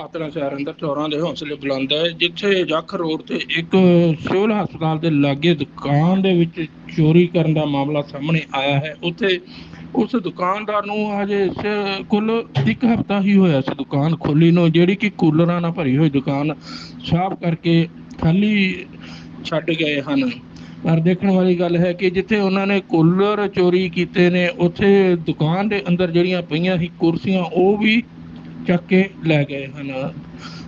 ਪਾਤੜਾ ਸ਼ਹਿਰ ਅੰਦਰ ਚੋਰਾਂ ਦੇ ਹੌਸਲੇ ਬੁਲੰਦ ਹੈ, ਜਿੱਥੇ ਜੱਖ ਰੋਡ ਤੇ ਇੱਕ ਸਿਵਲ ਹਸਪਤਾਲ ਦੇ ਲਾਗੇ ਦੁਕਾਨ ਦੇ ਵਿੱਚ ਚੋਰੀ ਕਰਨ ਦਾ ਮਾਮਲਾ ਸਾਹਮਣੇ ਆਇਆ ਹੈ। ਉੱਥੇ ਉਸ ਦੁਕਾਨਦਾਰ ਨੂੰ ਹਜੇ ਕੁੱਲ ਇੱਕ ਹਫ਼ਤਾ ਹੀ ਹੋਇਆ ਸੀ ਦੁਕਾਨ ਖੋਲੀ ਨੂੰ, ਜਿਹੜੀ ਕਿ ਕੂਲਰਾਂ ਨਾਲ ਭਰੀ ਹੋਈ ਦੁਕਾਨ ਸਾਫ਼ ਕਰਕੇ ਖਾਲੀ ਛੱਡ ਗਏ ਹਨ। ਪਰ ਦੇਖਣ ਵਾਲੀ ਗੱਲ ਹੈ ਕਿ ਜਿੱਥੇ ਉਹਨਾਂ ਨੇ ਕੂਲਰ ਚੋਰੀ ਕੀਤੇ ਨੇ, ਉੱਥੇ ਦੁਕਾਨ ਦੇ ਅੰਦਰ ਜਿਹੜੀਆਂ ਪਈਆਂ ਸੀ ਕੁਰਸੀਆਂ, ਉਹ ਵੀ ਚੱਕ ਕੇ ਲੈ ਗਏ ਹਨ।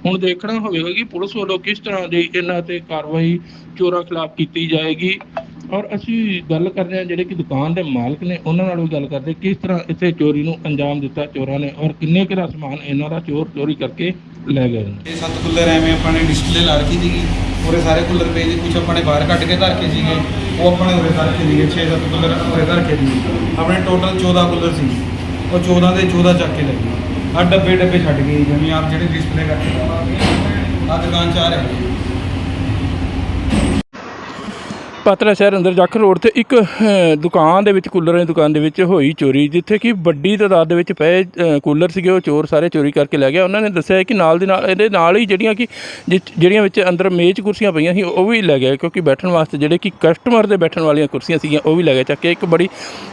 ਹੁਣ ਦੇਖਣਾ ਹੋਵੇਗਾ ਕਿ ਪੁਲਿਸ ਵੱਲੋਂ ਕਿਸ ਤਰ੍ਹਾਂ ਦੀ ਇਹਨਾਂ ਤੇ ਕਾਰਵਾਈ ਚੋਰਾਂ ਖਿਲਾਫ ਕੀਤੀ ਜਾਏਗੀ। ਔਰ ਅਸੀਂ ਗੱਲ ਕਰਦੇ ਹਾਂ ਜਿਹੜੇ ਕਿ ਦੁਕਾਨ ਦੇ ਮਾਲਕ ਨੇ, ਉਹਨਾਂ ਨਾਲ ਵੀ ਗੱਲ ਕਰਦੇ ਕਿਸ ਤਰ੍ਹਾਂ ਇੱਥੇ ਚੋਰੀ ਨੂੰ ਅੰਜਾਮ ਦਿੱਤਾ ਚੋਰਾਂ ਨੇ ਔਰ ਕਿੰਨੇ ਕਿਹੜਾ ਸਮਾਨ ਇਹਨਾਂ ਦਾ ਚੋਰ ਚੋਰੀ ਕਰਕੇ ਲੈ ਗਏ ਨੇ? ਇਹ ਸੱਤ ਕੂਲਰ ਐਵੇਂ ਆਪਾਂ ਨੇ ਡਿਸਪਲੇ ਲਾ ਰੱਖੀ ਸੀਗੀ। ਉਰੇ ਸਾਰੇ ਕੂਲਰ ਪਏ ਸੀ। ਕੁਝ ਆਪਾਂ ਨੇ ਬਾਹਰ ਕੱਢ ਕੇ ਧਰ ਕੇ ਸੀਗੇ। ਉਹ ਆਪਾਂ ਨੇ ਉਰੇ ਧਰ ਕੇ ਸੀਗੇ। 6-7 ਕੂਲਰ ਉਰੇ ਧਰ ਕੇ ਸੀਗੇ। ਆਪਣੇ ਟੋਟਲ 14 ਕੂਲਰ ਸੀ ਉਹ 14 ਦੇ 14 ਚੱਕ ਕੇ ਲੈ ਗਏ। ਆ ਡੱਬੇ ਡੱਬੇ ਛੱਡ ਗਏ ਜਿਵੇਂ ਆਪ ਜਿਹੜੇ ਡਿਸਪਲੇ ਕਰਕੇ ਆ। ਦੁਕਾਨ ਚਾਰ ਹੈ ਪਾਤਰਾ ਸ਼ਹਿਰ ਅੰਦਰ ਜੱਖ ਰੋਡ ਤੇ ਇੱਕ ਦੁਕਾਨ ਦੇ ਵਿੱਚ, ਕੂਲਰਾਂ ਦੀ ਦੁਕਾਨ ਦੇ ਵਿੱਚ ਹੋਈ ਚੋਰੀ, ਜਿੱਥੇ ਕਿ ਵੱਡੀ ਤਾਦਾਦ ਦੇ ਵਿੱਚ ਪਏ ਕੂਲਰ ਸੀਗੇ, ਉਹ ਚੋਰ ਸਾਰੇ ਚੋਰੀ ਕਰਕੇ ਲੈ ਗਿਆ। ਉਹਨਾਂ ਨੇ ਦੱਸਿਆ ਹੈ ਕਿ ਨਾਲ ਦੀ ਨਾਲ, ਇਹਦੇ ਨਾਲ ਹੀ ਜਿਹੜੀਆਂ ਕਿ ਜਿਹ- ਜਿਹੜੀਆਂ ਵਿੱਚ ਅੰਦਰ ਮੇਜ਼ ਕੁਰਸੀਆਂ ਪਈਆਂ ਸੀ, ਉਹ ਵੀ ਲੈ ਗਿਆ ਕਿਉਂਕਿ ਬੈਠਣ ਵਾਸਤੇ ਜਿਹੜੇ ਕਿ ਕਸਟਮਰ ਦੇ ਬੈਠਣ ਵਾਲੀਆਂ ਕੁਰਸੀਆਂ ਸੀਗੀਆਂ, ਉਹ ਵੀ ਲੈ ਗਏ। ਚੱਕ ਕੇ ਇੱਕ ਬੜੀ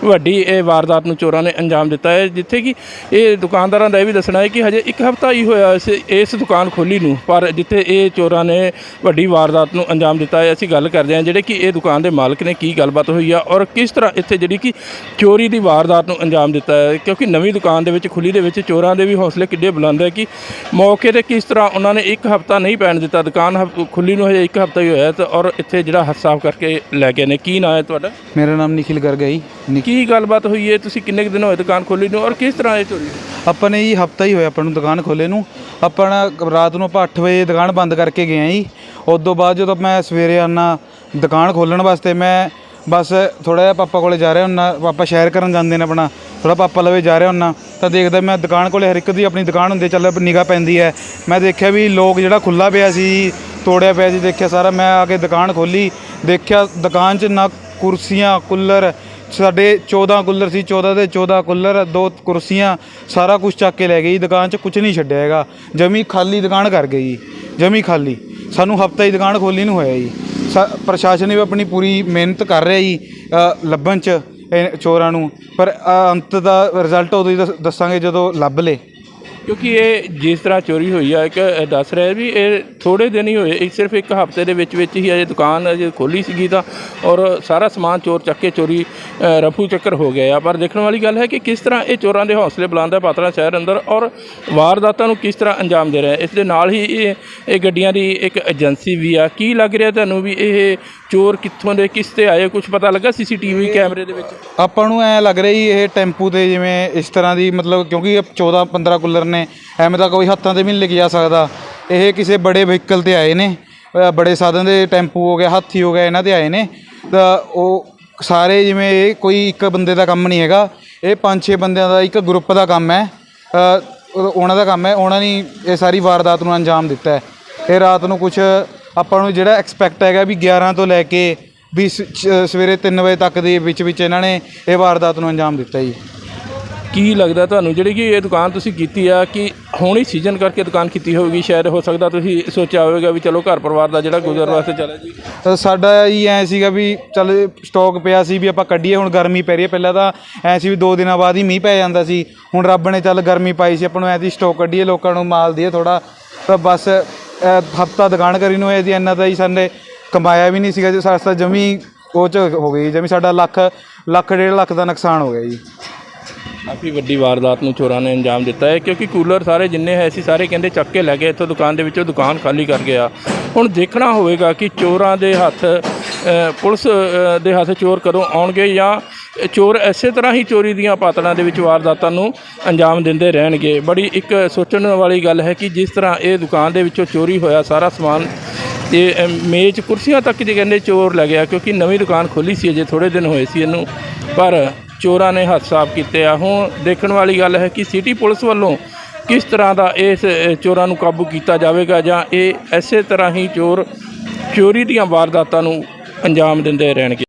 ਵੱਡੀ ਇਹ ਵਾਰਦਾਤ ਨੂੰ ਚੋਰਾਂ ਨੇ ਅੰਜਾਮ ਦਿੱਤਾ ਹੈ, ਜਿੱਥੇ ਕਿ ਇਹ ਦੁਕਾਨਦਾਰਾਂ ਦਾ ਇਹ ਵੀ ਦੱਸਣਾ ਹੈ ਕਿ ਹਜੇ ਇੱਕ ਹਫ਼ਤਾ ਹੀ ਹੋਇਆ ਇਸ ਇਸ ਦੁਕਾਨ ਖੋਲੀ ਨੂੰ, ਪਰ ਜਿੱਥੇ ਇਹ ਚੋਰਾਂ ਨੇ ਵੱਡੀ ਵਾਰਦਾਤ ਨੂੰ ਅੰਜਾਮ ਦਿੱਤਾ ਹੈ, ਅਸੀਂ ਗੱਲ ਕਰਦੇ ਹਾਂ ਜਿਹੜੇ ਕਿ ਇਹ ਦੁਕਾਨ ਦੇ ਮਾਲਕ ਨੇ ਕੀ ਗੱਲਬਾਤ ਹੋਈ ਆ ਔਰ ਕਿਸ ਤਰ੍ਹਾਂ ਇੱਥੇ ਜਿਹੜੀ ਕਿ ਚੋਰੀ ਦੀ ਵਾਰਦਾਤ ਨੂੰ ਅੰਜਾਮ ਦਿੱਤਾ ਹੈ? ਕਿਉਂਕਿ ਨਵੀਂ ਦੁਕਾਨ ਦੇ ਵਿੱਚ ਖੁੱਲੀ ਦੇ ਵਿੱਚ ਚੋਰਾਂ ਦੇ ਵੀ ਹੌਸਲੇ ਕਿੱਡੇ ਬੁਲੰਦ ਹੈ ਕਿ ਮੌਕੇ ਤੇ ਕਿਸ ਤਰ੍ਹਾਂ ਉਹਨਾਂ ਨੇ ਇੱਕ ਹਫ਼ਤਾ ਨਹੀਂ ਪੈਣ ਦਿੱਤਾ। ਦੁਕਾਨ ਖੁੱਲੀ ਨੂੰ ਹਜੇ ਇੱਕ ਹਫ਼ਤਾ ਹੀ ਹੋਇਆ ਤੇ ਔਰ ਇੱਥੇ ਜਿਹੜਾ ਹੱਥ ਸਾਫ਼ ਕਰਕੇ ਲੈ ਗਏ ਨੇ। ਕੀ ਨਾਂ ਹੈ ਤੁਹਾਡਾ? ਮੇਰਾ ਨਾਮ ਨਿਖਿਲ ਗਰਗ ਹੈ ਜੀ ਕੀ ਗੱਲਬਾਤ ਹੋਈ ਹੈ? ਤੁਸੀਂ ਕਿੰਨੇ ਦਿਨ ਹੋਏ ਦੁਕਾਨ ਖੋਲੀ ਨੂੰ ਔਰ ਕਿਸ ਤਰ੍ਹਾਂ ਇਹ ਚੋਰੀ? ਆਪਾਂ ਨੇ ਜੀ ਹਫਤਾ ਹੀ ਹੋਇਆ ਆਪਾਂ ਨੂੰ ਦੁਕਾਨ ਖੋਲੇ ਨੂੰ। ਆਪਾਂ ਰਾਤ ਨੂੰ ਆਪਾਂ 8 ਵਜੇ ਦੁਕਾਨ ਬੰਦ ਕਰਕੇ ਗਏ ਆ ਜੀ। ਉਸ ਤੋਂ ਬਾਅਦ ਜਦੋਂ ਮੈਂ ਸਵੇਰੇ ਆਨਾ ਦੁਕਾਨ ਖੋਲਣ ਵਾਸਤੇ ਮੈਂ ਬਸ ਥੋੜਾ ਜਿਹਾ ਪਾਪਾ ਕੋਲੇ ਜਾ ਰਿਹਾ ਹੁੰਨਾ, ਪਾਪਾ ਸ਼ਹਿਰ ਕਰਨ ਜਾਂਦੇ ਨੇ ਆਪਣਾ ਥੋੜਾ ਪਾਪਾ ਲਵੇ ਜਾ ਰਿਹਾ ਹੁੰਨਾ, ਤਾਂ ਦੇਖਦਾ ਮੈਂ ਦੁਕਾਨ ਕੋਲੇ ਹਰ ਇੱਕ ਦੀ ਆਪਣੀ ਦੁਕਾਨ ਹੁੰਦੀ ਚੱਲ ਨਿਗਾਹ ਪੈਂਦੀ ਹੈ। ਮੈਂ ਦੇਖਿਆ ਵੀ ਲੋਕ ਜਿਹੜਾ ਖੁੱਲਾ ਪਿਆ ਸੀ, ਤੋੜਿਆ ਪਿਆ ਸੀ, ਦੇਖਿਆ ਸਾਰਾ, ਮੈਂ ਆ ਕੇ ਦੁਕਾਨ ਖੋਲੀ ਦੇਖਿਆ ਦੁਕਾਨ 'ਚ ਨਾ ਕੁਰਸੀਆਂ, ਕੂਲਰ, ਸਾਡੇ 14 ਕੂਲਰ ਸੀ 14 ਦੇ 14 ਕੂਲਰ, ਦੋ ਕੁਰਸੀਆਂ, ਸਾਰਾ ਕੁਝ ਚੱਕ ਕੇ ਲੈ ਗਈ, ਦੁਕਾਨ 'ਚ ਕੁਝ ਨਹੀਂ ਛੱਡਿਆ ਹੈਗਾ। ਜਮੀ ਖਾਲੀ ਦੁਕਾਨ ਕਰ ਗਈ ਜਮੀ ਖਾਲੀ। ਸਾਨੂੰ ਹਫਤਾ ਹੀ ਦੁਕਾਨ ਖੋਲੀ ਨੂੰ ਹੋਇਆ ਜੀ। ਪ੍ਰਸ਼ਾਸਨ ਵੀ ਆਪਣੀ ਪੂਰੀ ਮਿਹਨਤ ਕਰ ਰਿਹਾ ਜੀ ਲੱਭਣ 'ਚ ਇਹ ਚੋਰਾਂ ਨੂੰ। ਪਰ ਅੰਤ ਦਾ ਰਿਜ਼ਲਟ ਉਦੋਂ ਹੀ ਦੱਸ- ਦੱਸਾਂਗੇ ਜਦੋਂ ਲੱਭ ਲੇ। ਕਿਉਂਕਿ ਇਹ ਜਿਸ ਤਰ੍ਹਾਂ ਚੋਰੀ ਹੋਈ ਆ, ਇੱਕ ਦੱਸ ਰਿਹਾ ਵੀ ਇਹ ਥੋੜੇ ਦਿਨ ਹੀ ਹੋਏ ਇਹ ਸਿਰਫ ਇੱਕ ਹਫ਼ਤੇ ਦੇ ਵਿੱਚ ਵਿੱਚ ਹੀ ਅਜੇ ਦੁਕਾਨ ਅਜੇ ਖੋਲੀ ਸੀਗੀ ਤਾਂ, ਔਰ ਸਾਰਾ ਸਮਾਨ ਚੋਰ ਚੱਕ ਕੇ ਚੋਰੀ ਰਫੂ ਚੱਕਰ ਹੋ ਗਿਆ ਆ। ਪਰ ਦੇਖਣ ਵਾਲੀ ਗੱਲ ਹੈ ਕਿ ਕਿਸ ਤਰ੍ਹਾਂ ਇਹ ਚੋਰਾਂ ਦੇ ਹੌਸਲੇ ਬੁਲੰਦ ਹੈ ਸ਼ਹਿਰ ਅੰਦਰ, ਔਰ ਵਾਰਦਾਤਾਂ ਨੂੰ ਕਿਸ ਤਰ੍ਹਾਂ ਅੰਜਾਮ ਦੇ ਰਿਹਾ? ਇਸ ਦੇ ਨਾਲ ਹੀ ਇਹ ਇਹ ਗੱਡੀਆਂ ਦੀ ਇੱਕ ਏਜੰਸੀ ਵੀ ਆ। ਕੀ ਲੱਗ ਰਿਹਾ ਤੁਹਾਨੂੰ ਵੀ ਇਹ ਚੋਰ ਕਿੱਥੋਂ ਦੇ, ਕਿਸ ਤੇ ਆਏ? ਕੁਝ ਪਤਾ ਲੱਗਾ ਸੀਸੀਟੀਵੀ ਕੈਮਰੇ ਦੇ ਵਿੱਚ? ਆਪਾਂ ਨੂੰ ਐ ਲੱਗ ਰਿਹਾ ਜੀ, ਇਹ ਟੈਂਪੂ ਤੇ ਜਿਵੇਂ ਇਸ ਤਰ੍ਹਾਂ ਦੀ ਮਤਲਬ, ਕਿਉਂਕਿ ਇਹ 14 15 ਕੂਲਰ ਨੇ ਐਵੇਂ ਤਾਂ ਕੋਈ ਹੱਥਾਂ ਤੇ ਵੀ ਨਹੀਂ ਲੈ ਕੇ ਜਾ ਸਕਦਾ। ਇਹ ਕਿਸੇ ਬੜੇ ਵਹੀਕਲ ਤੇ ਆਏ ਨੇ ਅ, ਬੜੇ ਸਾਧਨ ਦੇ ਟੈਂਪੂ ਹੋ ਗਿਆ ਹਾਥੀ ਹੋ ਗਿਆ ਇਹਨਾਂ ਤੇ ਆਏ ਨੇ। ਤਾਂ ਉਹ ਸਾਰੇ ਜਿਵੇਂ ਇਹ ਕੋਈ ਇੱਕ ਬੰਦੇ ਦਾ ਕੰਮ ਨਹੀਂ ਹੈਗਾ ਇਹ ਪੰਜ ਛੇ ਬੰਦਿਆਂ ਦਾ ਇੱਕ ਗਰੁੱਪ ਦਾ ਕੰਮ ਹੈ। ਅ, ਉਹ- ਉਹਨਾਂ ਦਾ ਕੰਮ ਹੈ ਉਹਨਾਂ ਨੇ ਇਹ ਸਾਰੀ ਵਾਰਦਾਤ ਨੂੰ ਅੰਜਾਮ ਦਿੱਤਾ ਹੈ। ਇਹ ਰਾਤ ਨੂੰ ਕੁਝ ਆਪਾਂ ਨੂੰ ਜਿਹੜਾ ਐਕਸਪੈਕਟ ਹੈਗਾ ਵੀ 11 ਤੋਂ ਲੈ ਕੇ ਵੀ ਸ- ਸ- ਸਵੇਰੇ 3 ਵਜੇ ਤੱਕ ਦੇ ਵਿੱਚ ਵਿੱਚ ਇਹਨਾਂ ਨੇ ਇਹ ਵਾਰਦਾਤ ਨੂੰ ਅੰਜਾਮ ਦਿੱਤਾ ਜੀ। ਕੀ ਲੱਗਦਾ ਤੁਹਾਨੂੰ? ਜਿਹੜੀ ਕਿ ਇਹ ਦੁਕਾਨ ਤੁਸੀਂ ਕੀਤੀ ਆ, ਕਿ ਹੁਣ ਹੀ ਸੀਜ਼ਨ ਕਰਕੇ ਦੁਕਾਨ ਕੀਤੀ ਹੋਵੇਗੀ, ਸ਼ਾਇਦ ਹੋ ਸਕਦਾ ਤੁਸੀਂ ਸੋਚਿਆ ਹੋਵੇਗਾ ਵੀ ਚਲੋ ਘਰ ਪਰਿਵਾਰ ਦਾ ਜਿਹੜਾ ਗੁਜ਼ਰ ਵਾਸਤੇ ਚੱਲੇ ਜੀ। ਤਾਂ ਸਾਡਾ ਜੀ ਐ ਸੀਗਾ ਵੀ ਚੱਲ ਸਟਾਕ ਪਿਆ ਸੀ ਵੀ ਆਪਾਂ ਕੱਢੀਏ, ਹੁਣ ਗਰਮੀ ਪੈ ਰਹੀ ਹੈ। ਪਹਿਲਾਂ ਤਾਂ ਐ ਸੀ ਵੀ 2 ਦਿਨਾਂ ਬਾਅਦ ਹੀ ਮੀਂਹ ਪੈ ਜਾਂਦਾ ਸੀ। ਹੁਣ ਰੱਬ ਨੇ ਚੱਲ ਗਰਮੀ ਪਾਈ ਸੀ, ਆਪਾਂ ਨੂੰ ਐ ਦੀ ਸਟਾਕ ਕੱਢੀਏ, ਲੋਕਾਂ ਨੂੰ ਮਾਲ ਦਈਏ ਥੋੜਾ ਤਾਂ ਬਸ ਹਫਤਾ ਦੁਕਾਨ ਕਰੀ ਨੂੰ ਐ ਦੀ ਇੰਨਾ ਤਾਂ ਹੀ ਸਾਡੇ ਕਮਾਇਆ ਵੀ ਨਹੀਂ ਸੀਗਾ। ਜੇ ਸਾਡਾ ਜਮੀ ਉਹ ਚ ਹੋ ਗਈ ਜਮੀ ਸਾਡਾ ਲੱਖ ਲੱਖ, ਡੇਢ ਲੱਖ ਦਾ ਨੁਕਸਾਨ ਹੋ ਗਿਆ ਜੀ। ਕਾਫੀ ਵੱਡੀ ਵਾਰਦਾਤ ਨੂੰ ਚੋਰਾਂ ਨੇ ਅੰਜਾਮ ਦਿੱਤਾ ਹੈ ਕਿਉਂਕਿ ਕੂਲਰ ਸਾਰੇ ਜਿੰਨੇ ਹੈ ਸੀ ਸਾਰੇ ਕਹਿੰਦੇ ਚੱਕ ਕੇ ਲੈ ਗਏ ਇੱਥੋਂ ਦੁਕਾਨ ਦੇ ਵਿੱਚੋਂ ਦੁਕਾਨ ਖਾਲੀ ਕਰ ਗਿਆ। ਹੁਣ ਦੇਖਣਾ ਹੋਵੇਗਾ ਕਿ ਚੋਰਾਂ ਦੇ ਹੱਥ ਪੁਲਿਸ ਦੇ ਹੱਥ ਚੋਰ ਕਦੋਂ ਆਉਣਗੇ ਜਾਂ ਚੋਰ ਐਸੇ ਤਰ੍ਹਾਂ ਹੀ ਚੋਰੀ ਦੀਆਂ ਪਾਤੜਾਂ ਦੇ ਵਿੱਚ ਵਾਰਦਾਤਾਂ ਨੂੰ ਅੰਜਾਮ ਦਿੰਦੇ ਰਹਿਣਗੇ। ਬੜੀ ਇੱਕ ਸੋਚਣ ਵਾਲੀ ਗੱਲ ਹੈ ਕਿ ਜਿਸ ਤਰ੍ਹਾਂ ਇਹ ਦੁਕਾਨ ਦੇ ਵਿੱਚੋਂ ਚੋਰੀ ਹੋਇਆ ਸਾਰਾ ਸਮਾਨ ਤੇ ਅ, ਮੇਜ਼ ਕੁਰਸੀਆਂ ਤੱਕ ਜੇ ਕਹਿੰਦੇ ਚੋਰ ਲੈ ਗਿਆ ਕਿਉਂਕਿ ਨਵੀਂ ਦੁਕਾਨ ਖੋਲੀ ਸੀ ਅਜੇ ਥੋੜੇ ਦਿਨ ਹੋਏ ਸੀ ਇਹਨੂੰ ਪਰ ਚੋਰਾਂ ਨੇ ਹੱਥ ਸਾਫ਼ ਕੀਤੇ ਆ। ਹੁਣ ਦੇਖਣ ਵਾਲੀ ਗੱਲ ਹੈ ਕਿ ਸਿਟੀ ਪੁਲਿਸ ਵੱਲੋਂ ਕਿਸ ਤਰ੍ਹਾਂ ਦਾ ਇਸ ਚੋਰਾਂ ਨੂੰ ਕਾਬੂ ਕੀਤਾ ਜਾਵੇਗਾ ਜਾਂ ਇਹ ਐਸੇ ਤਰ੍ਹਾਂ ਹੀ ਚੋਰ, ਚੋਰੀ ਦੀਆਂ ਵਾਰਦਾਤਾਂ ਨੂੰ ਅੰਜਾਮ ਦਿੰਦੇ ਰਹਿਣਗੇ।